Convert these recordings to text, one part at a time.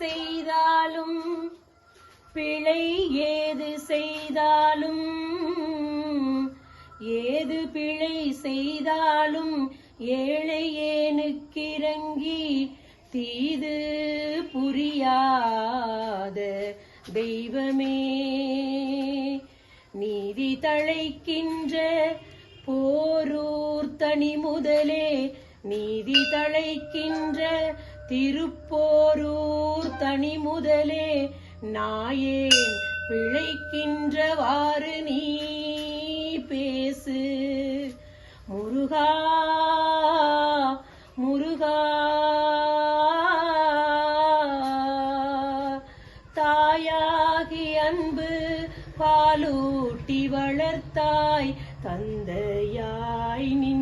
செய்தாலும் பிழை ஏது செய்தாலும் ஏது பிழை செய்தாலும் ஏழை ஏனுக்கிறங்கி தீது புரியாத தெய்வமே. நீதி தழைக்கின்ற போரூர் தனி முதலே நீதி தழைக்கின்ற திருப்போரூர் தனி முதலே நாயேன் பிழைக்கின்றவாறு நீ பேசு. முருகா முருகா தாயாகி அன்பு பாலூட்டி வளர்த்தாய் தந்தையாய் நின்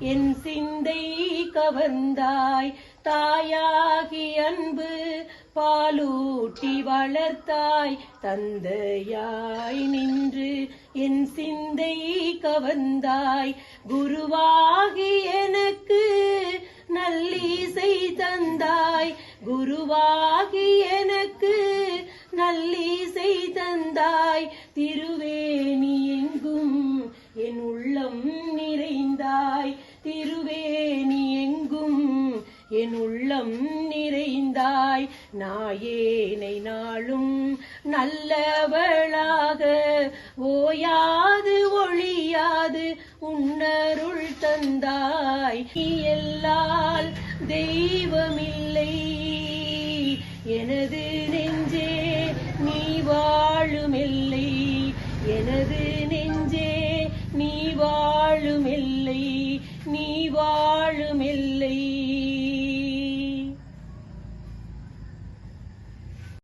என் சிந்தை கவர்ந்தாய். தாயாகி அன்பு பாலூட்டி வளர்த்தாய். தந்தையாய் நின்று என் சிந்தை கவர்ந்தாய். குருவாகி எனக்கு நல்லீசை தந்தாய். குருவாகி எனக்கு நல்லீசை தந்தாய். திருவேணி எங்கும் என் உள்ளம் நிறைந்தாய். திருவேணி எங்கும்? என் உள்ளம் நிறைந்தாய். நாயேனை நாளும் நல்லவளாக. ஓயாது ஒழியாது உன்னருள் தந்தாய். எல்லால் தெய்வமில்லை. எனது நெஞ்சே நீ வாழுமில்லை எனது நெஞ்சே நீ வாழுமில்லை